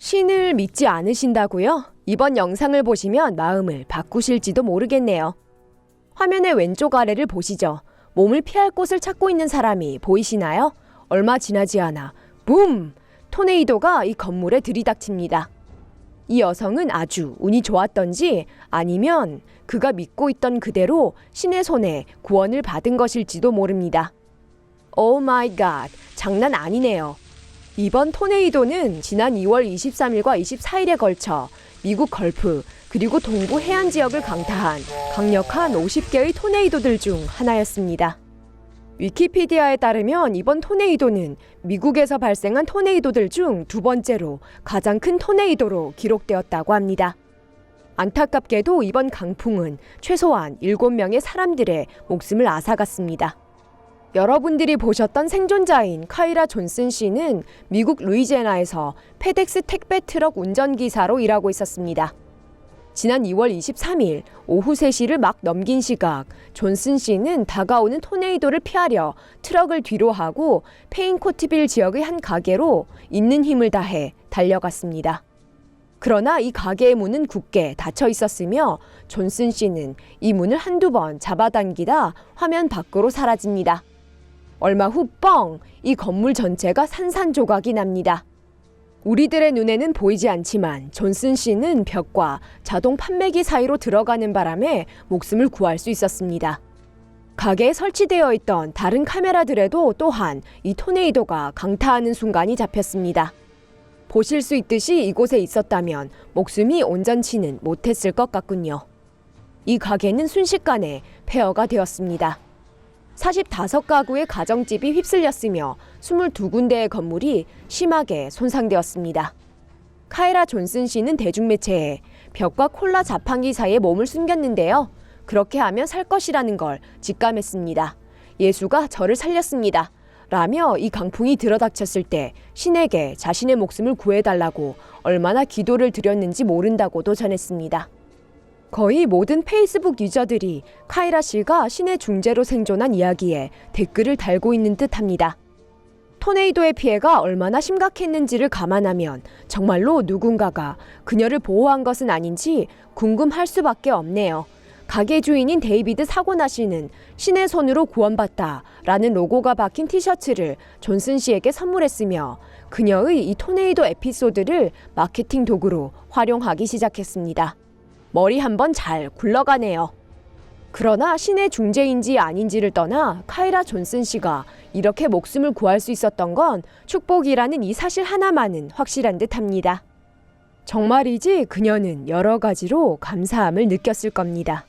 신을 믿지 않으신다고요? 이번 영상을 보시면 마음을 바꾸실지도 모르겠네요. 화면의 왼쪽 아래를 보시죠. 몸을 피할 곳을 찾고 있는 사람이 보이시나요? 얼마 지나지 않아 붐! 토네이도가 이 건물에 들이닥칩니다. 이 여성은 아주 운이 좋았던지 아니면 그가 믿고 있던 그대로 신의 손에 구원을 받은 것일지도 모릅니다. 오 마이 갓, 장난 아니네요. 이번 토네이도는 지난 2월 23일과 24일에 걸쳐 미국 걸프 그리고 동부 해안 지역을 강타한 강력한 50개의 토네이도들 중 하나였습니다. 위키피디아에 따르면 이번 토네이도는 미국에서 발생한 토네이도들 중 두 번째로 가장 큰 토네이도로 기록되었다고 합니다. 안타깝게도 이번 강풍은 최소한 7명의 사람들의 목숨을 앗아갔습니다. 여러분들이 보셨던 생존자인 카이라 존슨 씨는 미국 루이지애나에서 페덱스 택배 트럭 운전기사로 일하고 있었습니다. 지난 2월 23일 오후 3시를 막 넘긴 시각 존슨 씨는 다가오는 토네이도를 피하려 트럭을 뒤로 하고 페인코트빌 지역의 한 가게로 있는 힘을 다해 달려갔습니다. 그러나 이 가게의 문은 굳게 닫혀 있었으며 존슨 씨는 이 문을 한두 번 잡아당기다 화면 밖으로 사라집니다. 얼마 후 뻥! 이 건물 전체가 산산조각이 납니다. 우리들의 눈에는 보이지 않지만 존슨 씨는 벽과 자동 판매기 사이로 들어가는 바람에 목숨을 구할 수 있었습니다. 가게에 설치되어 있던 다른 카메라들에도 또한 이 토네이도가 강타하는 순간이 잡혔습니다. 보실 수 있듯이 이곳에 있었다면 목숨이 온전치는 못했을 것 같군요. 이 가게는 순식간에 폐허가 되었습니다. 45가구의 가정집이 휩쓸렸으며 22군데의 건물이 심하게 손상되었습니다. 카이라 존슨 씨는 대중매체에 벽과 콜라 자판기 사이에 몸을 숨겼는데요. 그렇게 하면 살 것이라는 걸 직감했습니다. 예수가 저를 살렸습니다. 라며 이 강풍이 들어닥쳤을 때 신에게 자신의 목숨을 구해달라고 얼마나 기도를 드렸는지 모른다고도 전했습니다. 거의 모든 페이스북 유저들이 카이라 씨가 신의 중재로 생존한 이야기에 댓글을 달고 있는 듯 합니다. 토네이도의 피해가 얼마나 심각했는지를 감안하면 정말로 누군가가 그녀를 보호한 것은 아닌지 궁금할 수밖에 없네요. 가게 주인인 데이비드 사고나 씨는 신의 손으로 구원받다 라는 로고가 박힌 티셔츠를 존슨 씨에게 선물했으며 그녀의 이 토네이도 에피소드를 마케팅 도구로 활용하기 시작했습니다. 머리 한번 잘 굴러가네요. 그러나 신의 중재인지 아닌지를 떠나 카이라 존슨 씨가 이렇게 목숨을 구할 수 있었던 건 축복이라는 이 사실 하나만은 확실한 듯 합니다. 정말이지 그녀는 여러 가지로 감사함을 느꼈을 겁니다.